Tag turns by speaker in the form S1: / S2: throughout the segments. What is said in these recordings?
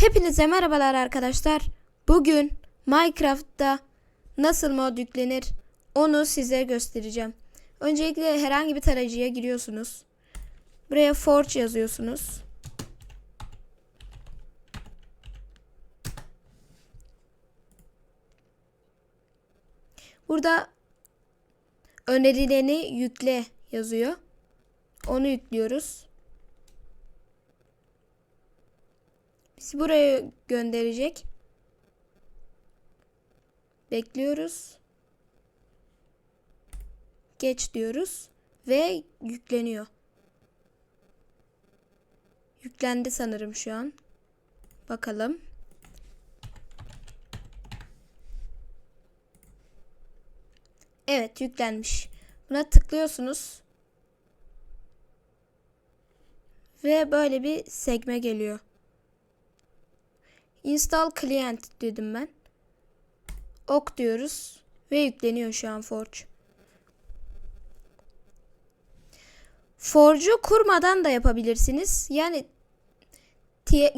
S1: Hepinize merhabalar arkadaşlar. Bugün Minecraft'ta nasıl mod yüklenir onu size göstereceğim. Öncelikle herhangi bir tarayıcıya giriyorsunuz. Buraya Forge yazıyorsunuz. Burada önerileni yükle yazıyor. Onu yüklüyoruz. Bizi buraya gönderecek. Bekliyoruz. Geç diyoruz ve yükleniyor. Yüklendi sanırım şu an. Bakalım. Evet yüklenmiş. Buna tıklıyorsunuz. Ve böyle bir sekme geliyor. Install client dedim ben. Ok diyoruz ve yükleniyor şu an Forge. Forge'u kurmadan da yapabilirsiniz. Yani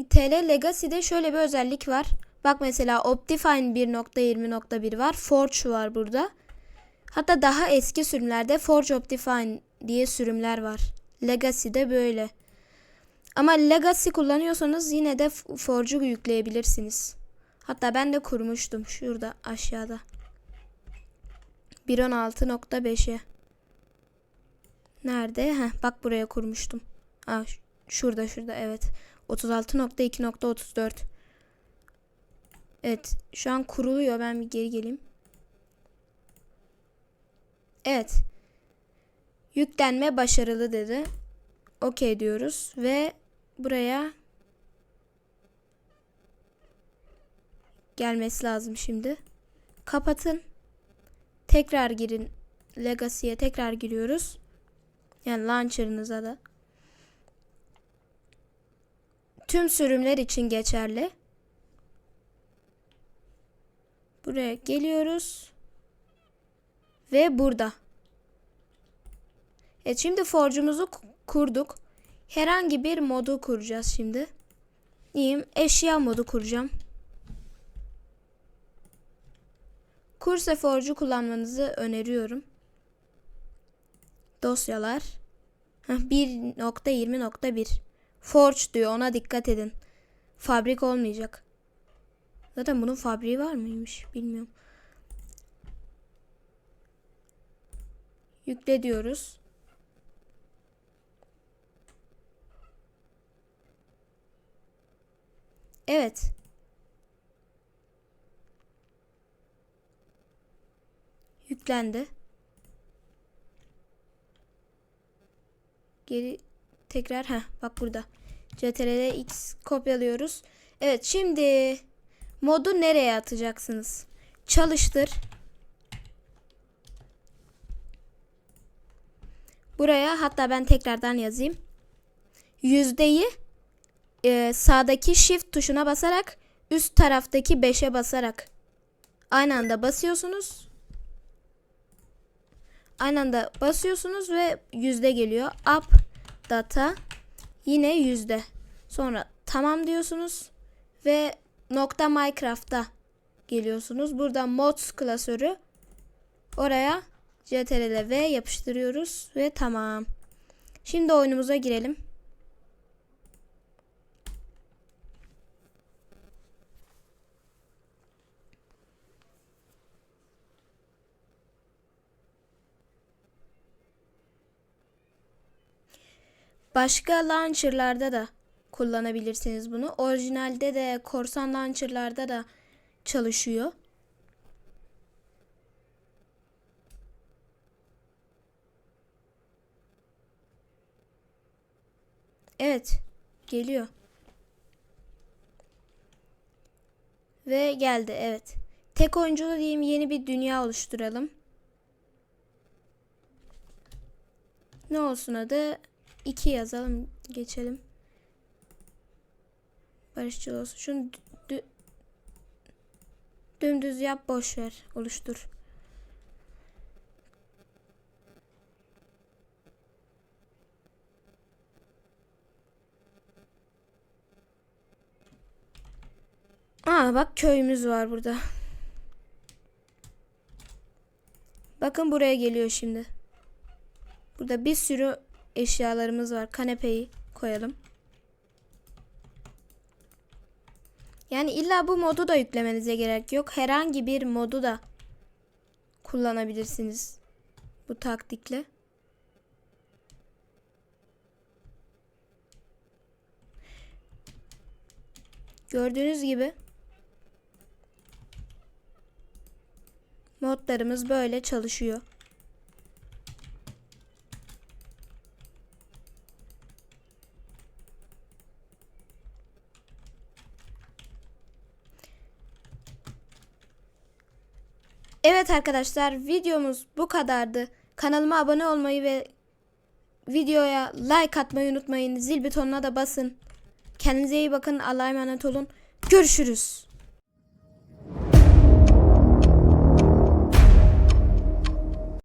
S1: TL Legacy'de şöyle bir özellik var. Bak mesela Optifine 1.20.1 var. Forge var burada. Hatta daha eski sürümlerde Forge Optifine diye sürümler var. Legacy'de böyle. Ama Legacy kullanıyorsanız yine de Forge'u yükleyebilirsiniz. Hatta ben de kurmuştum şurada aşağıda. 1.16.5'e. Nerede? Heh, bak buraya kurmuştum. Aa, şurada şurada evet. 36.2.34. Evet şu an kuruluyor. Ben bir geri geleyim. Evet. Yüklenme başarılı dedi. Okey diyoruz ve buraya gelmesi lazım şimdi. Kapatın. Tekrar girin. Legacy'ye tekrar giriyoruz. Yani launcher'ınıza da. Tüm sürümler için geçerli. Buraya geliyoruz. Ve burada. Evet şimdi Forge'umuzu kurduk. Herhangi bir modu kuracağız şimdi. Diyeyim eşya modu kuracağım. Kurse Forge'u kullanmanızı öneriyorum. Dosyalar. 1.20.1 Forge diyor ona dikkat edin. Fabrik olmayacak. Zaten bunun fabriği var mıymış bilmiyorum. Yükle diyoruz. Evet. Yüklendi. Geri tekrar ha bak burada. CTRL X kopyalıyoruz. Evet şimdi modu nereye atacaksınız? Çalıştır. Buraya hatta ben tekrardan yazayım. Yüzdeyi e, sağdaki shift tuşuna basarak üst taraftaki 5'e basarak aynı anda basıyorsunuz. Aynı anda basıyorsunuz ve yüzde geliyor. Up data yine yüzde. Sonra tamam diyorsunuz ve nokta Minecraft'ta geliyorsunuz. Burada mods klasörü oraya CTRL V yapıştırıyoruz ve tamam. Şimdi oyunumuza girelim. Başka launcher'larda da kullanabilirsiniz bunu. Orijinalde de korsan launcher'larda da çalışıyor. Evet. Geliyor. Ve geldi evet. Tek oyunculu diyeyim yeni bir dünya oluşturalım. Ne olsun adı? 2 yazalım geçelim. Barışçıl olsun. Şunu dü dümdüz yap boş ver oluştur. Aa bak köyümüz var burada. Bakın buraya geliyor şimdi. Burada bir sürü eşyalarımız var. Kanepeyi koyalım. Yani illa bu modu da yüklemenize gerek yok. Herhangi bir modu da kullanabilirsiniz. Bu taktikle. Gördüğünüz gibi modlarımız böyle çalışıyor. Evet arkadaşlar videomuz bu kadardı. Kanalıma abone olmayı ve videoya like atmayı unutmayın. Zil butonuna da basın. Kendinize iyi bakın. Allah'a emanet olun. Görüşürüz.